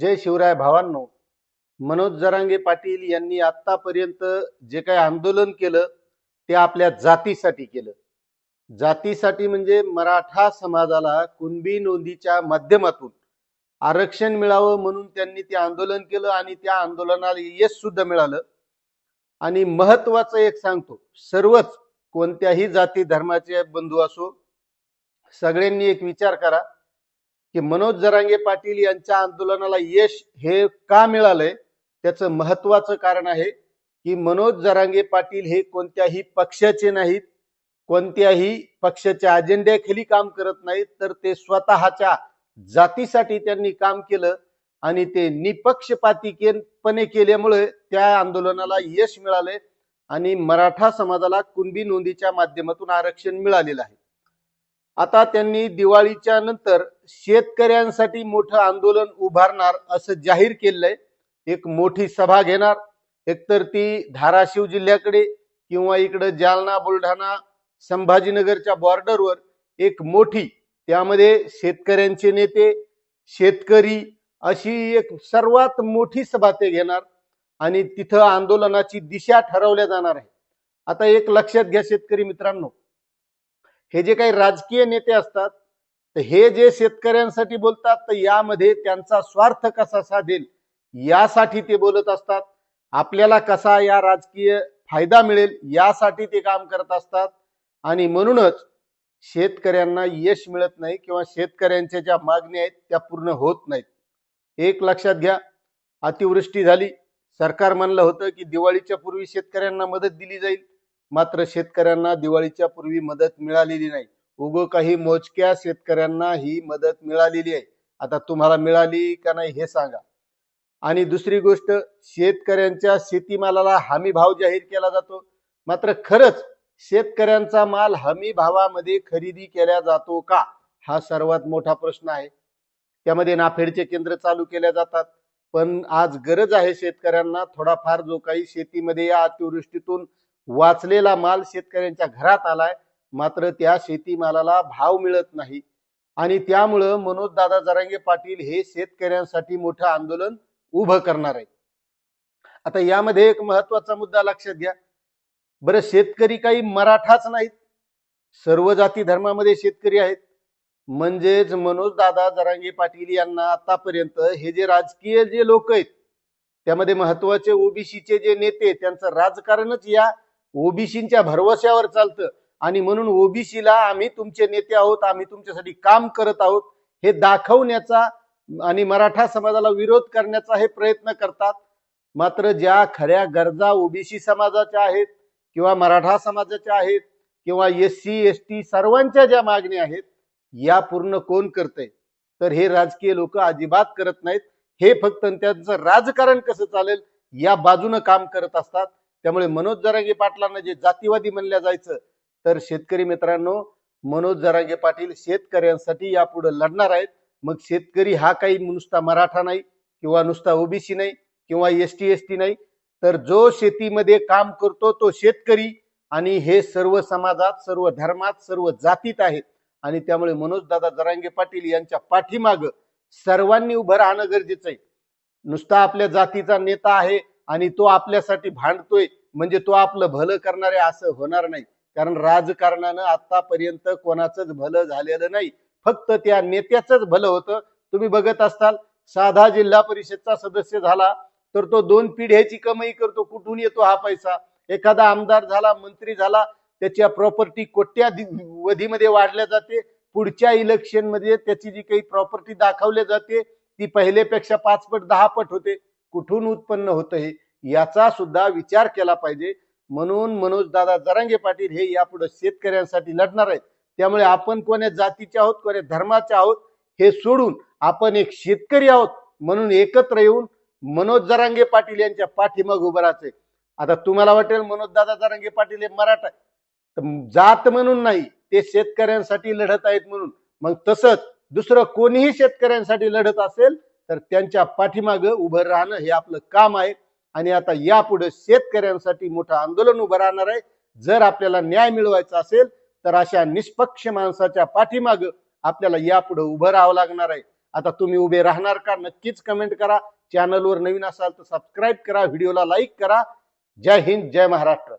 जय शिवराय भावांनो मनोज जरांगे पाटील यांनी आतापर्यंत जे काही आंदोलन केलं ते आपल्या जातीसाठी केलं. जातीसाठी म्हणजे मराठा समाजाला कुणबी नोंदीच्या माध्यमातून आरक्षण मिळावं म्हणून त्यांनी ते आंदोलन केलं आणि त्या आंदोलनाला यश सुद्धा मिळालं. आणि महत्वाचं एक सांगतो सर्वच कोणत्याही जाती धर्माचे बंधू असो सगळ्यांनी एक विचार करा की मनोज जरांगे पाटील यांच्या आंदोलनाला यश हे का मिळालंय? त्याचं महत्वाचं कारण आहे की मनोज जरांगे पाटील हे कोणत्याही पक्षाचे नाहीत कोणत्याही पक्षाच्या अजेंड्याखाली काम करत नाहीत तर ते स्वतःच्या जातीसाठी त्यांनी काम केलं आणि ते निपक्षपातीपणे केल्यामुळे त्या आंदोलनाला यश मिळाले आणि मराठा समाजाला कुणबी नोंदीच्या माध्यमातून आरक्षण मिळालेलं आहे. आता त्यांनी दिवाळीच्या नंतर शेतकऱ्यांसाठी मोठं आंदोलन उभारणार असं जाहीर केलंय. एक मोठी सभा घेणार. एकतर ती धाराशिव जिल्ह्याकडे किंवा इकडं जालना बुलढाणा संभाजीनगरच्या बॉर्डरवर एक मोठी त्यामध्ये शेतकऱ्यांचे नेते शेतकरी अशी एक सर्वात मोठी सभा ते घेणार आणि तिथं आंदोलनाची दिशा ठरवल्या जाणार आहे. आता एक लक्षात घ्या शेतकरी मित्रांनो. हे जे काही राजकीय नेते असतात तर हे जे शेतकऱ्यांसाठी बोलतात तर यामध्ये त्यांचा स्वार्थ कसा साधेल यासाठी ते बोलत असतात. आपल्याला कसा या राजकीय फायदा मिळेल यासाठी ते काम करत असतात. आणि म्हणूनच शेतकऱ्यांना यश मिळत नाही किंवा शेतकऱ्यांच्या ज्या मागण्या आहेत त्या पूर्ण होत नाहीत. एक लक्षात घ्या अतिवृष्टी झाली. सरकार म्हणलं होतं की दिवाळीच्या पूर्वी शेतकऱ्यांना मदत दिली जाईल. मात्र शेतकऱ्यांना दिवाळीच्या पूर्वी मदत मिळालेली नाही. उगो काही मोजक्या शेतकऱ्यांना ही मदत मिळालेली आहे. आता तुम्हाला मिळाली का नाही हे सांगा. आणि दुसरी गोष्ट शेतकऱ्यांच्या शेतीमालाला हमी भाव जाहीर केला जातो. मात्र खरंच शेतकऱ्यांचा माल हमी भावामध्ये खरेदी केला जातो का? हा सर्वात मोठा प्रश्न आहे. त्यामध्ये नाफेडचे केंद्र चालू केल्या जातात. पण आज गरज आहे शेतकऱ्यांना थोडाफार जो काही शेतीमध्ये या अतिवृष्टीतून वाचलेला माल शेतकऱ्यांच्या घरात आलाय मात्र त्या शेतीमालाला भाव मिळत नाही. आणि त्यामुळं मनोज दादा जरांगे पाटील हे शेतकऱ्यांसाठी मोठं आंदोलन उभं करणार आहे आता यामध्ये एक महत्त्वाचा मुद्दा लक्षात घ्या. बरं शेतकरी काही मराठाच नाहीत. सर्व जाती धर्मामध्ये शेतकरी आहेत. म्हणजेच मनोज दादा जरांगे पाटील यांना आतापर्यंत हे जे राजकीय जे लोक आहेत त्यामध्ये महत्त्वाचे ओबीसीचे जे नेते त्यांचं राजकारणच या ओबीसीच्या भरवशावर चालतं. आणि म्हणून ओबीसीला आम्ही तुमचे नेते आहोत आम्ही तुमच्यासाठी काम करत आहोत हे दाखवण्याचा आणि मराठा समाजाला विरोध करण्याचा हे प्रयत्न करतात. मात्र ज्या खऱ्या गरजा ओबीसी समाजाच्या आहेत किंवा मराठा समाजाच्या आहेत किंवा एस सी एस टी सर्वांच्या ज्या मागण्या आहेत या पूर्ण कोण करतंय? तर हे राजकीय लोक अजिबात करत नाहीत. हे फक्त त्यांचं राजकारण कसं चालेल या बाजूनं काम करत असतात. त्यामुळे मनोज जरांगे पाटलांना जे जातीवादी म्हणल्या जायचं तर शेतकरी मित्रांनो मनोज जरांगे पाटील शेतकऱ्यांसाठी यापुढे लढणार आहेत. मग शेतकरी हा काही नुसता मराठा नाही किंवा नुसता ओबीसी नाही किंवा एस टी एस टी नाही तर जो शेतीमध्ये काम करतो तो शेतकरी आणि हे सर्व समाजात सर्व धर्मात सर्व जातीत आहेत. आणि त्यामुळे मनोज दादा जरांगे पाटील यांच्या पाठीमाग सर्वांनी उभं राहणं गरजेचं आहे. नुसता आपल्या जातीचा नेता आहे आणि तो आपल्यासाठी भांडतोय म्हणजे तो आपलं भलं करणार आहे असं होणार नाही. कारण राजकारणानं आतापर्यंत कोणाचंच भलं झालेलं नाही. फक्त त्या नेत्याचंच भलं होतं. तुम्ही बघत असताल साधा जिल्हा परिषदचा सदस्य झाला तर तो दोन पिढ्याची कमाई करतो कुठून येतो हा पैसा? एखादा आमदार झाला मंत्री झाला त्याच्या प्रॉपर्टी कोट्यावधीमध्ये वाढल्या जाते पुढच्या इलेक्शनमध्ये त्याची जी काही प्रॉपर्टी दाखवली जाते ती पहिलेपेक्षा पाच पट दहा पट होते. कुठून उत्पन्न होतं हे? याचा सुद्धा विचार केला पाहिजे. म्हणून मनोज दादा जरांगे पाटील हे यापुढे शेतकऱ्यांसाठी लढणार आहेत. त्यामुळे आपण कोण्या जातीचे आहोत कोण्या धर्माचे आहोत. हे सोडून आपण एक शेतकरी आहोत म्हणून एकत्र येऊन मनोज जरांगे पाटील यांच्या पाठीमाग उभं राहायचंय. आता तुम्हाला वाटेल मनोज दादा जरांगे पाटील हे मराठा तर जात म्हणून नाही ते शेतकऱ्यांसाठी लढत आहेत म्हणून. मग तसंच दुसरं कोणीही शेतकऱ्यांसाठी लढत असेल तर त्यांच्या पाठीमाग उभं राहणं हे आपलं काम आहे. आणि आता यापुढे शेतकऱ्यांसाठी मोठं आंदोलन उभं राहणार आहे. जर आपल्याला न्याय मिळवायचा असेल तर अशा निष्पक्ष माणसाच्या पाठीमाग आपल्याला यापुढे उभं राहावं लागणार आहे. आता तुम्ही उभे राहणार का? नक्कीच कमेंट करा. चॅनलवर नवीन असाल तर सबस्क्राईब करा. व्हिडिओला लाईक करा. जय हिंद जय महाराष्ट्र.